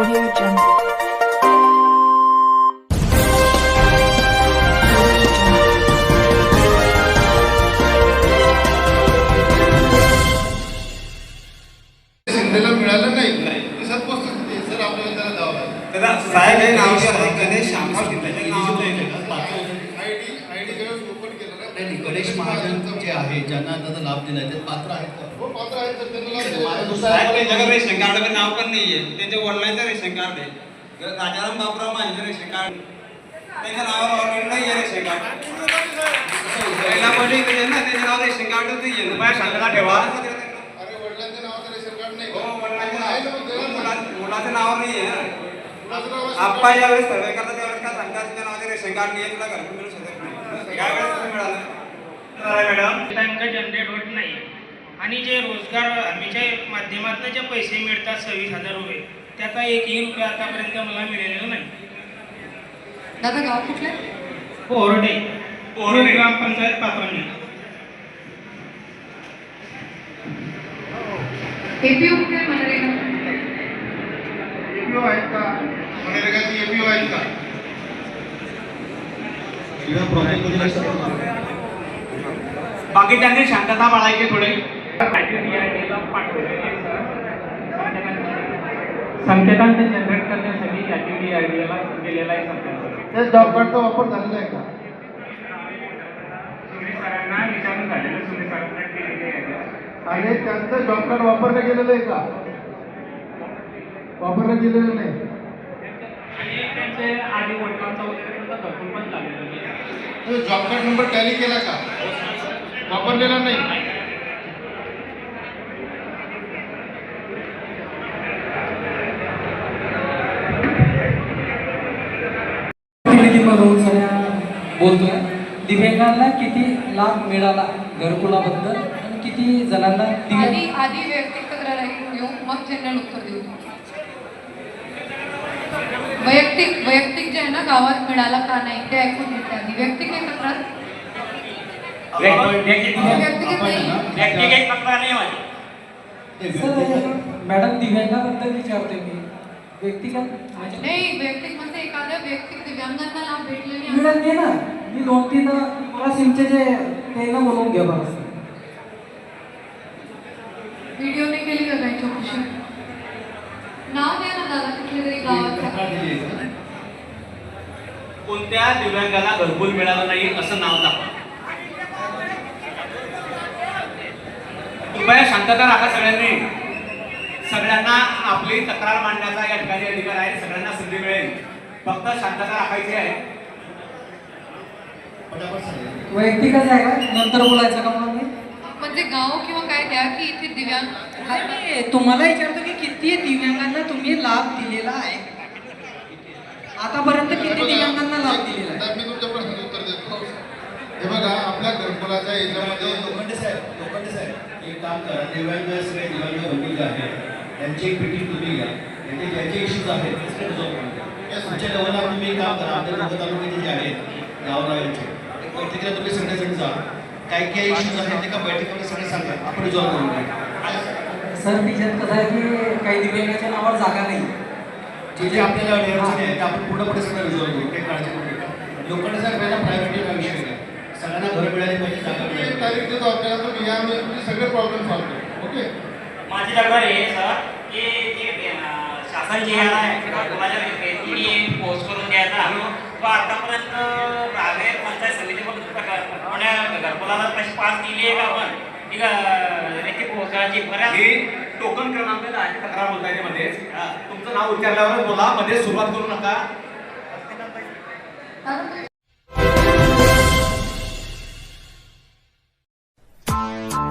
Audio Jungle. Audio Jungle. शिंदेला मिळालं नाही तसंच वस्तुस्थिती आहे. सर आपल्याला त्याला द्यावं लागेल दादा साहेब हे नाव जे आहे गणेश श्यामराव शिंदे नाव आयडी आयडी ज्यावेळेस ओपन केलं ना नाही, गणेश महाजन जे आहे ज्यांना त्याचा लाभ दिलाय ते पात्र आहेत का? हो पात्र आहेत तर त्यांना लाभ द्यायला माझा लागेल. दुसरा साहेब त्यांच्याकडे रेशन कार्डावर नाव पण नाहीये. त्यांच्या वडिलांचं रेशन कार्ड आहे. राजाराम बापराव माझे रेशन कार्ड. त्यांच्या नावावर ऑलरेडी नाहीये रेशन कार्ड. पहिला पडली इथे ना त्यांच्या नावावर रेशन कार्ड नाहीये. ना शांतता ठेवा. अरे वडिलांच्या नावाचं रेशन कार्ड नाही. हो आहे ना. नावावर. मुलाचं नाव नाहीये ना. मुलाचं नाव असेल आप्पा ज्यावेळेस सर्वे करतात त्यावेळेस काय सांगतात? तुझ्या नावाचे रेशन कार्ड नाही तुला घरकुल मिळू शकत नाही. मॅडम. टँक जनरेट होत नाही. आणि जे रोजगार हमीच्या माध्यमातून जे पैसे मिळतात सव्वीस हजार रुपये त्याचा एकही रुपया आतापर्यंत मला मिळालेला नाही. दादा गाव कुठलं? कोरडे. कोरडे. ग्रामपंचायत पातळणी एपीओ कुठे मनरेगा? APO आहेत का? मनरेगाची एपीओ आहेत का? बाकी त्यांनी शांतता बाळायची थोडे. संकेतांक जनरेट करण्यासाठी ला गेलेला आहे संकेत कार्डचा वापर झालेला आहे का? सुनील सरांना विचारून झालेलं सुनील सरांना केलेले आहे आणि त्यांचं कार्ड वापरलं गेलेलं आहे का? वापरलं गेलेलं नाही. आणि त्यांचे आधी वडिलांचा वगैरे त्यांचा घरकुल पण झालेलं आहे. जॉब कार्ड नंबर टॅली केला का? वापरलेला नाही. बोलतोय. दिव्यांगांना किती लाभ मिळाला घरकुलाबद्दल? आणि किती जणांना आधी आधी वैयक्तिक तक्रार ऐकून घेऊ मग जनरल उत्तर देऊ. वैयक्तिक वैयक्तिक जे आहे ना गावात मिळाला का नाही ते ऐकून घेते आधी. वैयक्तिक आहे तक्रार? वैयक्तिक नाही ते सर व्यक्तिगत- मॅडम दिव्यांगाबद्दल विचारतोय मी. व्यक्तिगत म्हणजे नाही वैयक्तिक म्हणजे एखाद्या वैयक्तिक दिव्यांगांना लाभ भेटले नाही. मिळत नाही ना मी दोन तीन मला सिमचे जे ते ना बोलवून घ्या बरं. व्हिडिओ नाही केली का काही चौकशी नाव द्या ना दादा कुठल्या तरी तक्रार का? कोणत्या दिव्यांगाला घरकुल मिळालं नाही असं नाव दाखवा. कृपया शांतता राखा सगळ्यांनी. सगळ्यांना आपली तक्रार मांडण्याचा या ठिकाणी अधिकार आहे सगळ्यांना संधी मिळेल. फक्त शांतता राखायची आहे. वैयक्तिकच आहे का? नंतर बोलायचं का मला मी म्हणजे गाव किंवा काय द्या की इथे दिव्यांग तुम्हाला विचारतो की किती दिव्यांगांना तुम्ही लाभ दिलेला आहे? आतापर्यंत किती दिव्यांगांना लाभ दिलेला आहे? आता मी तुमच्या प्रश्नाचं उत्तर देतो. हे बघा आपल्या घरकुलाच्या याच्यामध्ये लोखंडे साहेब लोखंडे साहेब. एक काम करा दिव्यांग सगळे दिव्यांग आहेत त्यांची एक मीटिंग तुम्ही घ्या. त्यांचे ज्यांचे इश्यूज आहेत सगळे. तुमच्या लेवलला तुम्ही काम करा आपल्या लोक तालुक्याचे जे आहेत गावरायांचे बैठकीला तुम्ही सगळेजण जा. काय काय इश्यूज आहेत ते का बैठकीमध्ये सगळे सांगा. आपण रिझॉल्व करून घेऊ सर त्याच्यात कसं आहे की काही दिव्यांगाच्या नावावर जागा नाही. जे जे आपल्याला अडचणी आहेत ते आपण पूर्णपणे सगळं रिझॉल्व करू. काही काळजी करू नका. लोखंडे साहेब पहिला प्रायोरिटी हा विषय आहे सगळ्यांना घर मिळाली पाहिजे तारीख देतो आपल्याला तुम्ही या मी तुमचे सगळे प्रॉब्लेम सॉल्व करू ओके माझी तक्रार आहे सर की जे शासन जे आहे पोस्ट करून द्यायचा तो आतापर्यंत प्रायव्हेट पंचायत समितीकडून घरकुलाला कशी पास केली आहे का आपण? ती व्यक्ती पोहोचायची बऱ्याच ही टोकन क्रमांक दहाची तक्रार बोलताय ते मध्ये तुमचं नाव उच्चारल्यावर बोला मध्ये सुरुवात करू नका.